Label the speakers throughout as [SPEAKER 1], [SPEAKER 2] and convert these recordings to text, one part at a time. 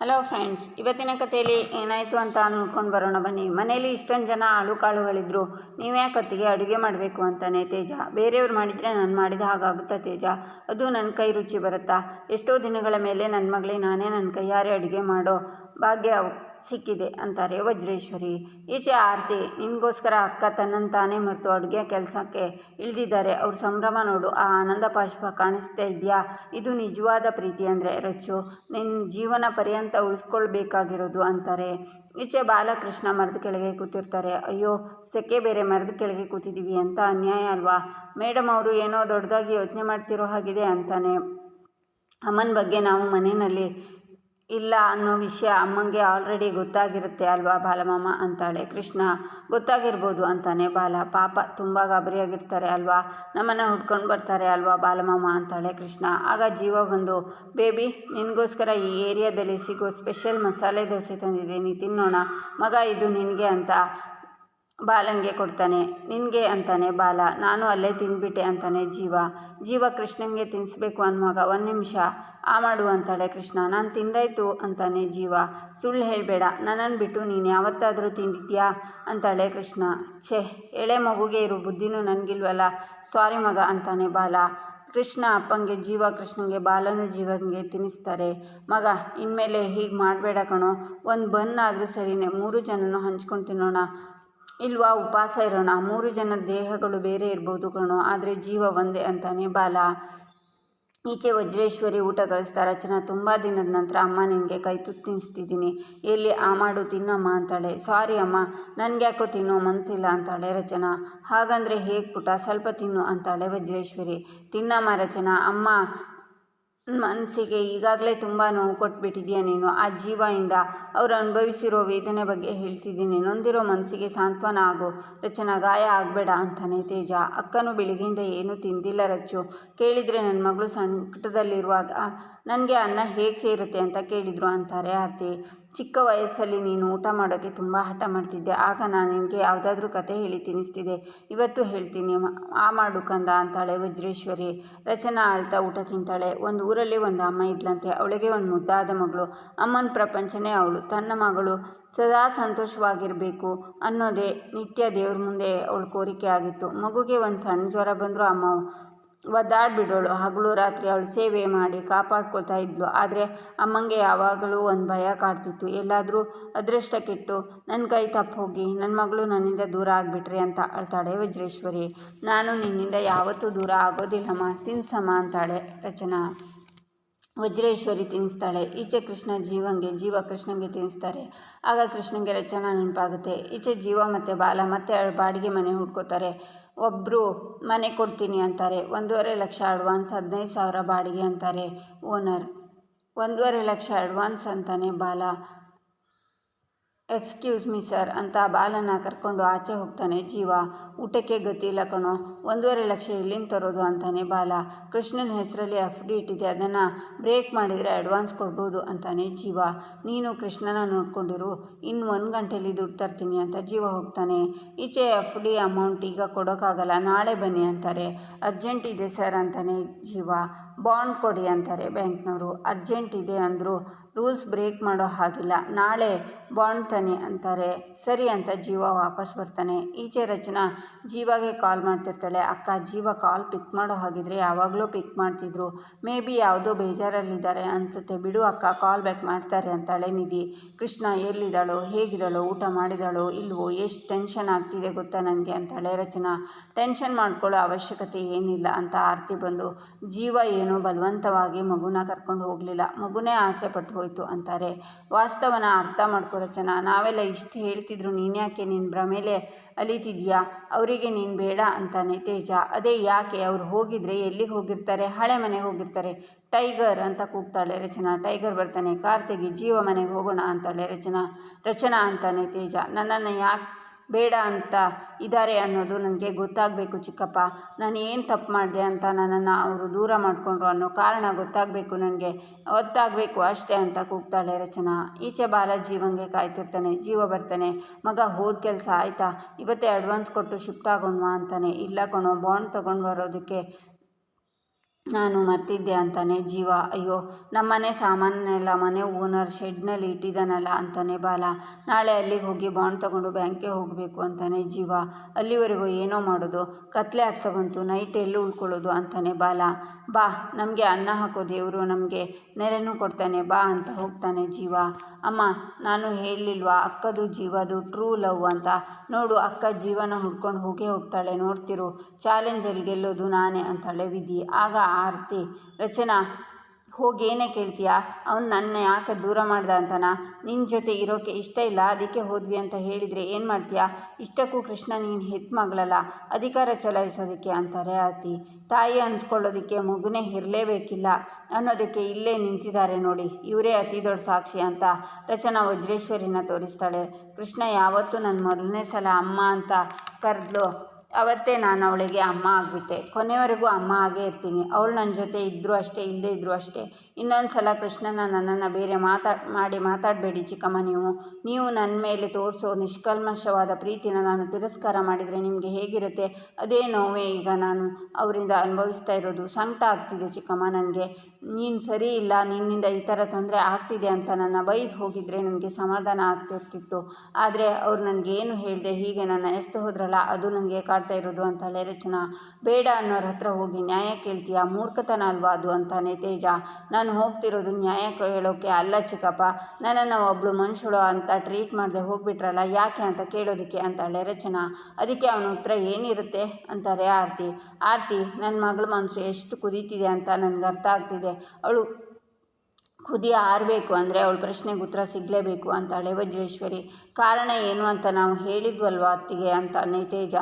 [SPEAKER 1] Hello friends ಇವತ್ತಿನ ಕಥೆಯಲ್ಲಿ ಏನಾಯಿತು ಅಂತ ನೋಡ್ಕೊಂಡು ಬರೋಣ ಬನ್ನಿ. ಮನೆಯಲ್ಲಿ ಇಷ್ಟೊಂದು ಜನ ಆಳು ಕಾಳುಗಳಿದ್ರು ನೀವೇ ಹೊತ್ತಿಗೆ ಅಡುಗೆ ಮಾಡಬೇಕು ಅಂತಾನೆ ತೇಜ? ಬೇರೆಯವ್ರು ಮಾಡಿದರೆ ನಾನು ಮಾಡಿದ ಹಾಗಾಗುತ್ತಾ ತೇಜ? ಅದು ನನ್ನ ಕೈ ರುಚಿ ಬರುತ್ತಾ? ಎಷ್ಟೋ ದಿನಗಳ ಮೇಲೆ ನನ್ನ ಮಗಳೇ, ನಾನೇ ನನ್ನ ಕೈಯಾರೆ ಅಡುಗೆ ಮಾಡೋ ಭಾಗ್ಯ ಸಿಕ್ಕಿದೆ ಅಂತಾರೆ ವಜ್ರೇಶ್ವರಿ. ಈಚೆ ಆರತಿ ನಿಮಗೋಸ್ಕರ ಅಕ್ಕ ತನ್ನನ್ನು ತಾನೇ ಮರೆತು ಅಡುಗೆ ಕೆಲಸಕ್ಕೆ ಇಳಿದಿದ್ದಾರೆ. ಅವ್ರ ಸಂಭ್ರಮ ನೋಡು, ಆ ಆನಂದ ಪಾಶ್ಪ ಕಾಣಿಸ್ತಾ ಇದೆಯಾ? ಇದು ನಿಜವಾದ ಪ್ರೀತಿ ಅಂದರೆ ರಚ್ಚು ನಿನ್ನ ಜೀವನ ಪರ್ಯಂತ ಉಳಿಸ್ಕೊಳ್ಬೇಕಾಗಿರೋದು ಅಂತಾರೆ. ಈಚೆ ಬಾಲಕೃಷ್ಣ ಮರದ ಕೆಳಗೆ ಕೂತಿರ್ತಾರೆ. ಅಯ್ಯೋ, ಸೆಕೆ ಬೇರೆ ಮರದ ಕೆಳಗೆ ಕೂತಿದ್ದೀವಿ ಅಂತ ಅನ್ಯಾಯ ಅಲ್ವಾ? ಮೇಡಮ್ ಅವರು ಏನೋ ದೊಡ್ಡದಾಗಿ ಯೋಚನೆ ಮಾಡ್ತಿರೋ ಹಾಗಿದೆ ಅಂತಾನೆ. ಅಮ್ಮನ ಬಗ್ಗೆ ನಾವು ಮನೆಯಲ್ಲಿ ಇಲ್ಲ ಅನ್ನೋ ವಿಷಯ ಅಮ್ಮಂಗೆ ಆಲ್ರೆಡಿ ಗೊತ್ತಾಗಿರುತ್ತೆ ಅಲ್ವಾ ಬಾಲಮಾಮ ಅಂತಾಳೆ. ಕೃಷ್ಣ, ಗೊತ್ತಾಗಿರ್ಬೋದು ಅಂತಾನೆ. ಬಾಲ, ಪಾಪ ತುಂಬ ಗಾಬರಿಯಾಗಿರ್ತಾರೆ ಅಲ್ವಾ? ನಮ್ಮನ್ನು ಹುಡ್ಕೊಂಡು ಬರ್ತಾರೆ ಅಲ್ವಾ ಬಾಲಮಾಮ ಅಂತಾಳೆ ಕೃಷ್ಣ. ಆಗ ಜೀವ ಬಂದು, ಬೇಬಿ, ನಿನಗೋಸ್ಕರ ಈ ಏರಿಯಾದಲ್ಲಿ ಸಿಗೋ ಸ್ಪೆಷಲ್ ಮಸಾಲೆ ದೋಸೆ ತಂದಿದ್ದೀನಿ. ತಿನ್ನೋಣ. ಮಗ ಇದು ನಿನಗೆ ಅಂತ ಬಾಲಂಗೆ ಕೊಡ್ತಾನೆ. ನಿನಗೆ ಅಂತಾನೆ ಬಾಲ. ನಾನು ಅಲ್ಲೇ ತಿಂದ್ಬಿಟ್ಟೆ ಅಂತಾನೆ ಜೀವ. ಜೀವ ಕೃಷ್ಣಂಗೆ ತಿನ್ನಿಸ್ಬೇಕು ಅನ್ನುವಾಗ ಒಂದು ನಿಮಿಷ. ಆ ಮಾಡು ಅಂತಾಳೆ ಕೃಷ್ಣ. ನಾನು ತಿಂದಾಯ್ತು ಅಂತಾನೆ ಜೀವ. ಸುಳ್ಳು ಹೇಳಬೇಡ. ನನ್ನನ್ನು ಬಿಟ್ಟು ನೀನು ಯಾವತ್ತಾದರೂ ತಿಂದಿದ್ಯಾ? ಅಂತಾಳೆ ಕೃಷ್ಣ. ಛೇ, ಎಳೆ ಮಗುಗೆ ಇರೋ ಬುದ್ಧಿನೂ ನನಗಿಲ್ವಲ್ಲ. ಸಾರಿ ಮಗ ಅಂತಾನೆ ಬಾಲ. ಕೃಷ್ಣ ಅಪ್ಪಂಗೆ ಜೀವ, ಕೃಷ್ಣಂಗೆ ಬಾಲನು ಜೀವಂಗೆ ತಿನ್ನಿಸ್ತಾರೆ. ಮಗ, ಇನ್ಮೇಲೆ ಹೀಗೆ ಮಾಡಬೇಡ ಕಣೋ. ಒಂದು ಬನ್ ಆದರೂ ಸರಿನೇ. ಮೂರು ಜನನು ಹಂಚ್ಕೊಂಡು ತಿನ್ನೋಣ. ಇಲ್ವಾ ಉಪವಾಸ ಇರೋಣ. ಮೂರು ಜನ ದೇಹಗಳು ಬೇರೆ ಇರ್ಬೋದು ಕಣೋ. ಆದರೆ ಜೀವ ಒಂದೇ ಅಂತಾನೆ ಬಾಲ. ಈಚೆ ವಜ್ರೇಶ್ವರಿ ಊಟ ಕಳಿಸ್ತಾ ರಚನಾ ತುಂಬ ದಿನದ ನಂತರ ಅಮ್ಮ ನಿನಗೆ ಕೈ ತುತ್ತು ತಿನ್ನಿಸ್ತಿದ್ದೀನಿ. ಎಲ್ಲಿ ಆ ಮಾಡು ತಿನ್ನಮ್ಮ ಅಂತಾಳೆ. ಸಾರಿ ಅಮ್ಮ ನನಗೆ ಯಾಕೋ ತಿನ್ನೋ ಮನಸ್ಸಿಲ್ಲ ಅಂತಾಳೆ ರಚನಾ. ಹಾಗಂದರೆ ಹೇಗೆ ಪುಟ? ಸ್ವಲ್ಪ ತಿನ್ನು ಅಂತಾಳೆ ವಜ್ರೇಶ್ವರಿ. ತಿನ್ನಮ್ಮ ರಚನಾ, ಅಮ್ಮ ಮನಸ್ಸಿಗೆ ಈಗಾಗಲೇ ತುಂಬ ನೋವು ಕೊಟ್ಬಿಟ್ಟಿದೆಯಾ ನೀನು? ಆ ಜೀವದಿಂದ ಅವರು ಅನುಭವಿಸಿರೋ ವೇದನೆ ಬಗ್ಗೆ ಹೇಳ್ತಿದ್ದೀನಿ. ನೊಂದಿರೋ ಮನಸ್ಸಿಗೆ ಸಾಂತ್ವನ ಆಗು. ರಚನಾ ಗಾಯ ಆಗಬೇಡ ಅಂತಾನೆ ತೇಜ. ಅಕ್ಕನು ಬೆಳಿಗ್ಗೆಯಿಂದ ಏನೂ ತಿಂದಿಲ್ಲ ರಚ್ಚು. ಕೇಳಿದರೆ ನನ್ನ ಮಗಳು ಸಂಕಟದಲ್ಲಿರುವಾಗ, ನನಗೆ ಅನ್ನ ಹೇಗೆ ಸೇರುತ್ತೆ ಅಂತ ಕೇಳಿದರು ಅಂತಾರೆ ಆರತಿ. ಚಿಕ್ಕ ವಯಸ್ಸಲ್ಲಿ ನೀನು ಊಟ ಮಾಡೋಕ್ಕೆ ತುಂಬ ಹಠ ಮಾಡ್ತಿದ್ದೆ. ಆಗ ನಾನು ನಿನಗೆ ಯಾವುದಾದ್ರೂ ಕತೆ ಹೇಳಿ ತಿನ್ನಿಸ್ತಿದ್ದೆ. ಇವತ್ತು ಹೇಳ್ತೀನಿ. ಆ ಮಾಡು ಕಂದ ಅಂತಾಳೆ ವಜ್ರೇಶ್ವರಿ. ರಚನಾ ಆಳ್ತಾ ಊಟ ತಿಂತಾಳೆ. ಒಂದು ಊರಲ್ಲಿ ಒಂದು ಅಮ್ಮ ಇದ್ಲಂತೆ. ಅವಳಿಗೆ ಒಂದು ಮುದ್ದಾದ ಮಗಳು. ಅಮ್ಮನ ಪ್ರಪಂಚನೇ ಅವಳು. ತನ್ನ ಮಗಳು ಸದಾ ಸಂತೋಷವಾಗಿರಬೇಕು ಅನ್ನೋದೇ ನಿತ್ಯ ದೇವ್ರ ಮುಂದೆ ಅವಳು ಕೋರಿಕೆ ಆಗಿತ್ತು. ಮಗುಗೆ ಒಂದು ಸಣ್ಣ ಜ್ವರ ಬಂದರೂ ಅಮ್ಮ ಒದ್ದಾಡ್ಬಿಡೋಳು. ಹಗಲು ರಾತ್ರಿ ಅವಳು ಸೇವೆ ಮಾಡಿ ಕಾಪಾಡ್ಕೊಳ್ತಾ ಇದ್ಲು. ಆದರೆ ಅಮ್ಮಂಗೆ ಯಾವಾಗಲೂ ಒಂದು ಭಯ ಕಾಡ್ತಿತ್ತು. ಎಲ್ಲಾದರೂ ಅದೃಷ್ಟ ಕೆಟ್ಟು ನನ್ನ ಕೈ ತಪ್ಪು ಹೋಗಿ ನನ್ನ ಮಗಳು ನನ್ನಿಂದ ದೂರ ಆಗಿಬಿಟ್ರಿ ಅಂತ ಅಳ್ತಾಳೆ ವಜ್ರೇಶ್ವರಿ. ನಾನು ನಿನ್ನಿಂದ ಯಾವತ್ತೂ ದೂರ ಆಗೋದಿಲ್ಲಮ್ಮ, ತಿನ್ಸಮ್ಮ ಅಂತಾಳೆ ರಚನಾ. ವಜ್ರೇಶ್ವರಿ ತಿನ್ನಿಸ್ತಾಳೆ ಈಚೆ ಕೃಷ್ಣ ಜೀವಂಗೆ, ಜೀವ ಕೃಷ್ಣಂಗೆ ತಿನ್ನಿಸ್ತಾರೆ ಆಗ ಕೃಷ್ಣಂಗೆ ರಚನಾ ನೆನಪಾಗುತ್ತೆ. ಈಚೆ ಜೀವ ಮತ್ತು ಬಾಲ ಮತ್ತೆ ಬಾಡಿಗೆ ಮನೆ ಹುಡ್ಕೋತಾರೆ. ಒಬ್ಬರು ಮನೆ ಕೊಡ್ತೀನಿ ಅಂತಾರೆ. ಒಂದೂವರೆ ಲಕ್ಷ ಅಡ್ವಾನ್ಸ್ ಹದಿನೈದು ಸಾವಿರ ಬಾಡಿಗೆ ಅಂತಾರೆ ಓನರ್. ಒಂದೂವರೆ ಲಕ್ಷ ಅಡ್ವಾನ್ಸ್ ಅಂತಾನೆ ಬಾಲ. ಎಕ್ಸ್ಕ್ಯೂಸ್ ಮೀ ಸರ್ ಅಂತ ಬಾಲನ ಕರ್ಕೊಂಡು ಆಚೆ ಹೋಗ್ತಾನೆ. ಜೀವ, ಊಟಕ್ಕೆ ಗತಿ ಇಲ್ಲ ಕಣೋ. ಒಂದೂವರೆ ಲಕ್ಷ ಎಲ್ಲಿಂದ ತರೋದು ಅಂತಾನೆ ಬಾಲ. ಕೃಷ್ಣನ ಹೆಸರಲ್ಲಿ ಎಫ್ ಡಿ ಇಟ್ಟಿದೆ ಅದನ್ನು ಬ್ರೇಕ್ ಮಾಡಿದರೆ ಅಡ್ವಾನ್ಸ್ ಕೊಡ್ಬೋದು ಅಂತಾನೆ ಜೀವ. ನೀನು ಕೃಷ್ಣನ ನೋಡ್ಕೊಂಡಿರು. ಇನ್ನು ಒಂದು ಗಂಟೆಯಲ್ಲಿ ದುಡ್ಡು ತರ್ತೀನಿ ಅಂತ ಜೀವ ಹೋಗ್ತಾನೆ. ಈಚೆ ಎಫ್ ಡಿ ಅಮೌಂಟ್ ಈಗ ಕೊಡೋಕ್ಕಾಗಲ್ಲ ನಾಳೆ ಬನ್ನಿ ಅಂತಾರೆ. ಅರ್ಜೆಂಟ್ ಇದೆ ಸರ್ ಅಂತಾನೆ ಜೀವ. ಬಾಂಡ್ ಕೊಡಿ ಅಂತಾರೆ ಬ್ಯಾಂಕ್ನವರು. ಅರ್ಜೆಂಟ್ ಇದೆ ಅಂದರು ರೂಲ್ಸ್ ಬ್ರೇಕ್ ಮಾಡೋ ಹಾಗಿಲ್ಲ. ನಾಳೆ ಬಾಂಡ್ ತನ್ನಿ ಅಂತಾರೆ. ಸರಿ ಅಂತ ಜೀವ ವಾಪಸ್ ಬರ್ತಾನೆ. ಈಚೆ ರಚನಾ ಜೀವಾಗೆ ಕಾಲ್ ಮಾಡ್ತಿರ್ತಾಳೆ. ಅಕ್ಕ, ಜೀವ ಕಾಲ್ ಪಿಕ್ ಮಾಡೋ ಹಾಗಿದ್ರೆ ಯಾವಾಗಲೂ ಪಿಕ್ ಮಾಡ್ತಿದ್ರು. ಮೇ ಬಿ ಯಾವುದೋ ಬೇಜಾರಲ್ಲಿದ್ದಾರೆ ಅನಿಸುತ್ತೆ. ಬಿಡು ಅಕ್ಕ, ಕಾಲ್ ಬ್ಯಾಕ್ ಮಾಡ್ತಾರೆ ಅಂತಾಳೆ ನಿಧಿ. ಕೃಷ್ಣ ಎಲ್ಲಿದ್ದಾಳೋ ಹೇಗಿದ್ದಾಳೋ, ಊಟ ಮಾಡಿದಾಳೋ, ಇಲ್ವೋ, ಎಷ್ಟು ಟೆನ್ಷನ್ ಆಗ್ತಿದೆ ಗೊತ್ತಾ ನನಗೆ ಅಂತಾಳೆ ರಚನಾ. ಟೆನ್ಷನ್ ಮಾಡ್ಕೊಳ್ಳೋ ಅವಶ್ಯಕತೆ ಏನಿಲ್ಲ ಅಂತ ಆರತಿ ಬಂದು ಜೀವ ಏನೋ ಬಲವಂತವಾಗಿ ಮಗುನ ಕರ್ಕೊಂಡು ಹೋಗಲಿಲ್ಲ. ಮಗುನೇ ಆಸೆ ಪಟ್ಟು ಹೋಯಿತು ಅಂತಾರೆ. ವಾಸ್ತವನ ಅರ್ಥ ಮಾಡ್ಕೋ ರಚನಾ, ನಾವೆಲ್ಲ ಇಷ್ಟು ಹೇಳ್ತಿದ್ರು ನೀನ್ಯಾಕೆ ನಿನ್ನ ಭ್ರಮೇಲೆ ಅಲಿತಿದ್ಯಾ? ಅವರಿಗೆ ನೀನು ಬೇಡ ಅಂತಾನೆ ತೇಜ. ಅದೇ ಯಾಕೆ? ಅವ್ರು ಹೋಗಿದ್ರೆ ಎಲ್ಲಿಗೆ ಹೋಗಿರ್ತಾರೆ? ಹಳೆ ಮನೆಗೆ ಹೋಗಿರ್ತಾರೆ. ಟೈಗರ್ ಅಂತ ಕೂಗ್ತಾಳೆ ರಚನಾ. ಟೈಗರ್ ಬರ್ತಾನೆ ಕಾರ್ತಿಗೆ ಜೀವ ಮನೆಗೆ ಹೋಗೋಣ ಅಂತಾಳೆ ರಚನಾ. ರಚನಾ ಅಂತಾನೆ ತೇಜ. ನನ್ನನ್ನು ಯಾಕೆ ಬೇಡ ಅಂತ ಇದ್ದಾರೆ ಅನ್ನೋದು ನನಗೆ ಗೊತ್ತಾಗಬೇಕು ಚಿಕ್ಕಪ್ಪ. ನಾನು ಏನು ತಪ್ಪು ಮಾಡಿದೆ ಅಂತ ನನ್ನನ್ನು ಅವರು ದೂರ ಮಾಡಿಕೊಂಡ್ರು ಅನ್ನೋ ಕಾರಣ ಗೊತ್ತಾಗಬೇಕು ನನಗೆ ಗೊತ್ತಾಗಬೇಕು ಅಷ್ಟೇ ಅಂತ ಕೂಗ್ತಾಳೆ ರಚನಾ. ಈಚೆ ಬಾಲ ಜೀವಂಗೆ ಕಾಯ್ತಿರ್ತಾನೆ, ಜೀವ ಬರ್ತಾನೆ. ಮಗ ಹೋದ ಕೆಲಸ ಆಯಿತಾ? ಇವತ್ತೇ ಅಡ್ವಾನ್ಸ್ ಕೊಟ್ಟು ಶಿಫ್ಟ್ ಆಗೋಣವಾ ಅಂತಾನೆ. ಇಲ್ಲ ಕಣೋ ಬಾಂಡ್ ತೊಗೊಂಡು ಬರೋದಕ್ಕೆ ನಾನು ಮರ್ತಿದ್ದೆ ಅಂತಾನೆ ಜೀವ. ಅಯ್ಯೋ ನಮ್ಮನೆ ಸಾಮಾನೆಲ್ಲ ಮನೆ ಓನರ್ ಶೆಡ್ನಲ್ಲಿ ಇಟ್ಟಿದ್ದಾನಲ್ಲ ಅಂತಾನೆ ಬಾಲ. ನಾಳೆ ಅಲ್ಲಿಗೆ ಹೋಗಿ ಬಾಂಡ್ ತಗೊಂಡು ಬ್ಯಾಂಕ್ಗೆ ಹೋಗಬೇಕು ಅಂತಾನೆ ಜೀವ. ಅಲ್ಲಿವರೆಗೂ ಏನೋ ಮಾಡೋದು. ಕತ್ಲೆ ಆಗ್ತಾ ಬಂತು. ನೈಟ್ ಎಲ್ಲೂ ಉಳ್ಕೊಳ್ಳೋದು ಅಂತಾನೆ ಬಾಲ. ಬಾ, ನಮಗೆ ಅನ್ನ ಹಾಕೋ ದೇವರು ನಮಗೆ. ನೆರೆನೂ ಕೊಡ್ತಾನೆ, ಬಾ ಅಂತ ಹೋಗ್ತಾನೆ ಜೀವ. ಅಮ್ಮ, ನಾನು ಹೇಳಲಿಲ್ವಾ? ಅಕ್ಕದು ಜೀವದು ಟ್ರೂ ಲವ್ ಅಂತ. ನೋಡು, ಅಕ್ಕ ಜೀವನ ಹುಡ್ಕೊಂಡು ಹೋಗೇ ಹೋಗ್ತಾಳೆ. ನೋಡ್ತಿರು ಚಾಲೆಂಜಲ್ಲಿ ಗೆಲ್ಲೋದು ನಾನೇ ಅಂತಾಳೆ ವಿಧಿ. ಆಗ ಆರತಿ, ರಚನಾ, ಹೋಗಿ ಏನೇ ಕೇಳ್ತೀಯಾ? ಅವನು ನನ್ನ ಯಾಕೆ ದೂರ ಮಾಡ್ದ ಅಂತನಾ? ನಿನ್ನ ಜೊತೆ ಇರೋಕ್ಕೆ ಇಷ್ಟ ಇಲ್ಲ, ಅದಕ್ಕೆ ಹೋದ್ವಿ ಅಂತ ಹೇಳಿದರೆ ಏನು ಮಾಡ್ತೀಯಾ? ಇಷ್ಟಕ್ಕೂ ಕೃಷ್ಣ ನೀನು ಹೆತ್ತ ಮಗಳಲ್ಲ, ಅಧಿಕಾರ ಚಲಾಯಿಸೋದಕ್ಕೆ ಅಂತಾರೆ ಆರತಿ. ತಾಯಿ ಅನ್ಸ್ಕೊಳ್ಳೋದಕ್ಕೆ ಮಗುನೇ ಇರಲೇಬೇಕಿಲ್ಲ, ಅನ್ನೋದಕ್ಕೆ ಇಲ್ಲೇ ನಿಂತಿದ್ದಾರೆ ನೋಡಿ, ಇವರೇ ಅತಿ ದೊಡ್ಡ ಸಾಕ್ಷಿ ಅಂತ ರಚನಾ ವಜ್ರೇಶ್ವರಿನ ತೋರಿಸ್ತಾಳೆ. ಕೃಷ್ಣ, ಯಾವತ್ತೂ ನನ್ನ ಮೊದಲನೇ ಸಲ ಅಮ್ಮ ಅಂತ ಕರೆದ್ಲು ಅವತ್ತೇ ನಾನು ಅವಳಿಗೆ ಅಮ್ಮ ಆಗಿಬಿಟ್ಟೆ. ಕೊನೆವರೆಗೂ ಅಮ್ಮ ಆಗೇ ಇರ್ತೀನಿ. ಅವಳು ನನ್ನ ಜೊತೆ ಇದ್ದರೂ ಅಷ್ಟೇ ಇಲ್ಲದೇ ಇದ್ದರೂ ಅಷ್ಟೇ. ಇನ್ನೊಂದು ಸಲ ಕೃಷ್ಣನ ನನ್ನನ್ನು ಬೇರೆ ಮಾತಾ, ಮಾಡಿ ಮಾತಾಡಬೇಡಿ ಚಿಕ್ಕಮ್ಮ ನೀವು. ನೀವು ನನ್ನ ಮೇಲೆ ತೋರಿಸೋ ನಿಷ್ಕಲ್ಮಶವಾದ ಪ್ರೀತಿನ ನಾನು ತಿರಸ್ಕಾರ ಮಾಡಿದರೆ ನಿಮಗೆ ಹೇಗಿರುತ್ತೆ? ಅದೇ ನೋವೇ ಈಗ ನಾನು ಅವರಿಂದ ಅನುಭವಿಸ್ತಾ ಇರೋದು. ಸಂಕಟ ಆಗ್ತಿದೆ ಚಿಕ್ಕಮ್ಮ ನನಗೆ. ನೀನು ಸರಿ ಇಲ್ಲ, ನಿನ್ನಿಂದ ಈ ಥರ ತೊಂದರೆ ಆಗ್ತಿದೆ ಅಂತ ನನ್ನ ಬೈದು ಹೋಗಿದ್ರೆ ನನಗೆ ಸಮಾಧಾನ ಆಗ್ತಿರ್ತಿತ್ತು. ಆದರೆ ಅವ್ರು ನನಗೇನು ಹೇಳಿದೆ ಹೀಗೆ ನನ್ನ ಎಸ್ತು ಹೋದ್ರಲ್ಲ, ಅದು ನನಗೆ ಕಾಡ್ತಾ ಇರೋದು ಅಂತಾಳೆ ರಚನಾ, ಬೇಡ ಅನ್ನೋರ ಹತ್ರ ಹೋಗಿ ನ್ಯಾಯ ಕೇಳ್ತೀಯ? ಮೂರ್ಖತನ ಅಲ್ವಾ ಅದು ಅಂತಾನೆ ತೇಜ. ನಾನು ಹೋಗ್ತಿರೋದು ನ್ಯಾಯ ಕೇಳೋಕ್ಕೆ ಅಲ್ಲ ಚಿಕ್ಕಪ್ಪ. ನನ್ನನ್ನು ಒಬ್ಬಳು ಮನುಷ್ಯಳು ಅಂತ ಟ್ರೀಟ್ ಮಾಡದೆ ಹೋಗ್ಬಿಟ್ರಲ್ಲ, ಯಾಕೆ ಅಂತ ಕೇಳೋದಕ್ಕೆ ಅಂತಾಳೆ ರಚನಾ. ಅದಕ್ಕೆ ಅವನ ಉತ್ತರ ಏನಿರುತ್ತೆ ಅಂತಾರೆ ಆರತಿ. ಆರತಿ ನನ್ನ ಮಗಳ ಮನಸ್ಸು ಎಷ್ಟು ಕುದೀತಿದೆ ಅಂತ ನನಗೆ ಅರ್ಥ ಆಗ್ತಿದೆ. ಅವಳು ಕುದಿ ಆರಬೇಕು ಅಂದರೆ ಅವಳ ಪ್ರಶ್ನೆಗೆ ಉತ್ತರ ಸಿಗಲೇಬೇಕು ಅಂತಾಳೆ ವಜ್ರೇಶ್ವರಿ. ಕಾರಣ ಏನು ಅಂತ ನಾವು ಹೇಳಿದ್ವಲ್ವ ಅತ್ತಿಗೆ ಅಂತ ನೈತೇಜ.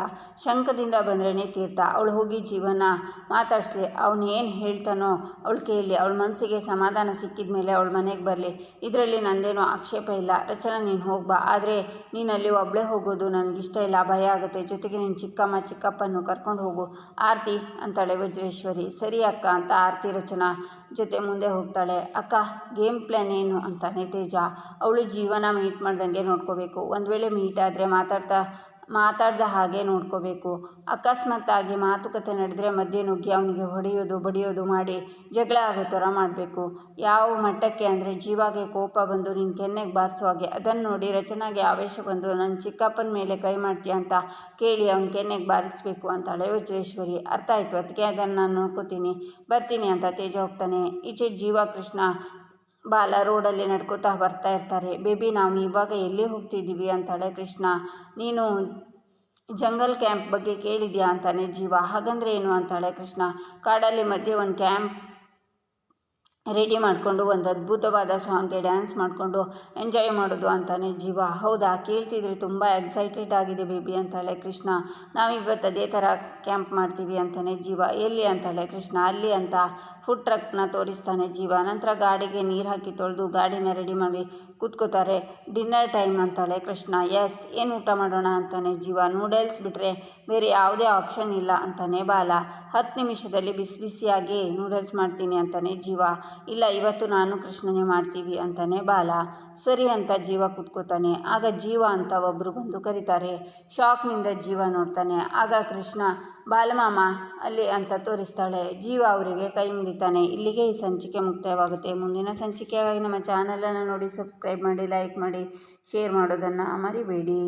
[SPEAKER 1] ಶಂಕದಿಂದ ಬಂದ್ರೇ ತೀರ್ಥ. ಅವಳು ಹೋಗಿ ಜೀವನ ಮಾತಾಡಿಸ್ಲಿ. ಅವನು ಏನು ಹೇಳ್ತಾನೋ ಅವಳು ಕೇಳಲಿ. ಅವಳ ಮನಸ್ಸಿಗೆ ಸಮಾಧಾನ ಸಿಕ್ಕಿದ ಮೇಲೆ ಅವಳ ಮನೆಗೆ ಬರಲಿ. ಇದರಲ್ಲಿ ನಂದೇನೋ ಆಕ್ಷೇಪ ಇಲ್ಲ. ರಚನಾ, ನೀನು ಹೋಗ್ಬಾ ಆದರೆ ನೀನಲ್ಲಿ ಒಬ್ಬಳೇ ಹೋಗೋದು ನನಗಿಷ್ಟ ಇಲ್ಲ. ಭಯ ಆಗುತ್ತೆ. ಜೊತೆಗೆ ನೀನು ಚಿಕ್ಕಮ್ಮ, ಚಿಕ್ಕಪ್ಪನ್ನು ಕರ್ಕೊಂಡು ಹೋಗು. ಆರತಿ, ಅಂತಾಳೆ ವಜ್ರೇಶ್ವರಿ. ಸರಿ ಅಕ್ಕ, ಅಂತ ಆರತಿ, ರಚನಾ ಜೊತೆ ಮುಂದೆ ಹೋಗ್ತಾಳೆ. ಅಕ್ಕ ಗೇಮ್ ಪ್ಲ್ಯಾನ್ ಏನು ಅಂತಾನೆ ತೇಜ. ಅವಳು ಜೀವನ ಮೀಟ್ ಮಾಡ್ದಂಗೆ ನೋಡ್ಕೋಬೇಕು. ಒಂದು ವೇಳೆ ಮೀಟ್ ಆದರೆ ಮಾತಾಡ್ತಾ, ಮಾತಾಡ್ದ ಹಾಗೆ ನೋಡ್ಕೋಬೇಕು. ಅಕಸ್ಮಾತ್ತಾಗಿ ಮಾತುಕತೆ ನಡೆದ್ರೆ ಮಧ್ಯೆ ನುಗ್ಗಿ ಅವನಿಗೆ ಹೊಡೆಯೋದು, ಬಡಿಯೋದು ಮಾಡಿ ಜಗಳ ಆಗೋ ಥರ ಮಾಡಬೇಕು. ಯಾವ ಮಟ್ಟಕ್ಕೆ ಅಂದರೆ ಜೀವಾಗೆ ಕೋಪ ಬಂದು ನಿನ್ನ ಕೆನ್ನೆಗೆ ಬಾರಿಸೋ ಹಾಗೆ. ಅದನ್ನು ನೋಡಿ ರಚನಾಗೆ ಆವೇಶ ಬಂದು ನನ್ನ ಚಿಕ್ಕಪ್ಪನ ಮೇಲೆ ಕೈ ಮಾಡ್ತೀಯ ಅಂತ ಕೇಳಿ ಅವನ ಕೆನ್ನೆಗೆ ಬಾರಿಸಬೇಕು ಅಂತಾಳೆ ವಜ್ರೇಶ್ವರಿ. ಅರ್ಥ ಆಯಿತು ಅದಕ್ಕೆ ಅದನ್ನು ನಾನು ನೋಡ್ಕೋತೀನಿ. ಬರ್ತೀನಿ ಅಂತ ತೇಜ ಹೋಗ್ತಾನೆ. ಈಚೆ ಜೀವ ಕೃಷ್ಣ ಬಾಲ ರೋಡಲ್ಲಿ ನಡ್ಕೋತಾ ಬರ್ತಾ ಇರ್ತಾರೆ. ಬೇಬಿ, ನಾವು ಇವಾಗ ಎಲ್ಲಿ ಹೋಗ್ತಿದ್ದೀವಿ? ಅಂತಾಳೆ ಕೃಷ್ಣ. ನೀನು ಜಂಗಲ್ ಕ್ಯಾಂಪ್ ಬಗ್ಗೆ ಕೇಳಿದ್ಯಾ? ಅಂತಾನೆ ಜೀವ. ಹಾಗಂದ್ರೆ ಏನು? ಅಂತಾಳೆ ಕೃಷ್ಣ. ಕಾಡಲ್ಲಿ ಮಧ್ಯೆ ಒಂದು ಕ್ಯಾಂಪ್ ರೆಡಿ ಮಾಡಿಕೊಂಡು ಒಂದು ಅದ್ಭುತವಾದ ಸಾಂಗ್ಗೆ ಡ್ಯಾನ್ಸ್ ಮಾಡಿಕೊಂಡು ಎಂಜಾಯ್ ಮಾಡೋದು ಅಂತಾನೆ ಜೀವ. ಹೌದಾ? ಕೇಳ್ತಿದ್ರಿ ತುಂಬ ಎಕ್ಸೈಟೆಡ್ ಆಗಿದೆ ಬೇಬಿ ಅಂತಾಳೆ ಕೃಷ್ಣ. ನಾವಿವತ್ತು ಅದೇ ಥರ ಕ್ಯಾಂಪ್ ಮಾಡ್ತೀವಿ ಅಂತಾನೆ ಜೀವ. ಎಲ್ಲಿ ಅಂತಾಳೆ ಕೃಷ್ಣ? ಅಲ್ಲಿ ಅಂತ ಫುಡ್ ಟ್ರಕ್ನ ತೋರಿಸ್ತಾನೆ ಜೀವ. ನಂತರ ಗಾಡಿಗೆ ನೀರು ಹಾಕಿ ತೊಳೆದು ಗಾಡಿನ ರೆಡಿ ಮಾಡಿ ಕೂತ್ಕೋತಾರೆ. ಡಿನ್ನರ್ ಟೈಮ್ ಅಂತಾಳೆ ಕೃಷ್ಣ. ಎಸ್ ಏನು ಊಟ ಮಾಡೋಣ ಅಂತಾನೆ ಜೀವ. ನೂಡಲ್ಸ್ ಬಿಟ್ಟರೆ ಬೇರೆ ಯಾವುದೇ ಆಪ್ಷನ್ ಇಲ್ಲ ಅಂತಾನೆ ಬಾಲ. ಹತ್ತು ನಿಮಿಷದಲ್ಲಿ ಬಿಸಿ ಬಿಸಿಯಾಗಿ ನೂಡಲ್ಸ್ ಮಾಡ್ತೀನಿ ಅಂತಾನೆ ಜೀವ. ಇಲ್ಲ, ಇವತ್ತು ನಾನು ಕೃಷ್ಣನೇ ಮಾಡ್ತೀವಿ ಅಂತಾನೆ ಬಾಲ. ಸರಿ ಅಂತ ಜೀವ ಕೂತ್ಕೋತಾನೆ. ಆಗ ಜೀವ ಅಂತ ಒಬ್ಬರು ಬಂದು ಕರೀತಾರೆ. ಶಾಕ್ನಿಂದ ಜೀವ ನೋಡ್ತಾನೆ. ಆಗ ಕೃಷ್ಣ, ಬಾಲಮಾಮ, ಅಲ್ಲಿ ಅಂತ ತೋರಿಸ್ತಾಳೆ. ಜೀವ ಅವರಿಗೆ ಕೈ ಮುಗಿತಾನೆ. ಇಲ್ಲಿಗೆ ಈ ಸಂಚಿಕೆ ಮುಕ್ತಾಯವಾಗುತ್ತೆ. ಮುಂದಿನ ಸಂಚಿಕೆಯಾಗಿ ನಮ್ಮ ಚಾನಲನ್ನು ನೋಡಿ ಸಬ್ಸ್ಕ್ರೈಬ್ ಮಾಡಿ ಲೈಕ್ ಮಾಡಿ ಶೇರ್ ಮಾಡೋದನ್ನು ಮರಿಬೇಡಿ.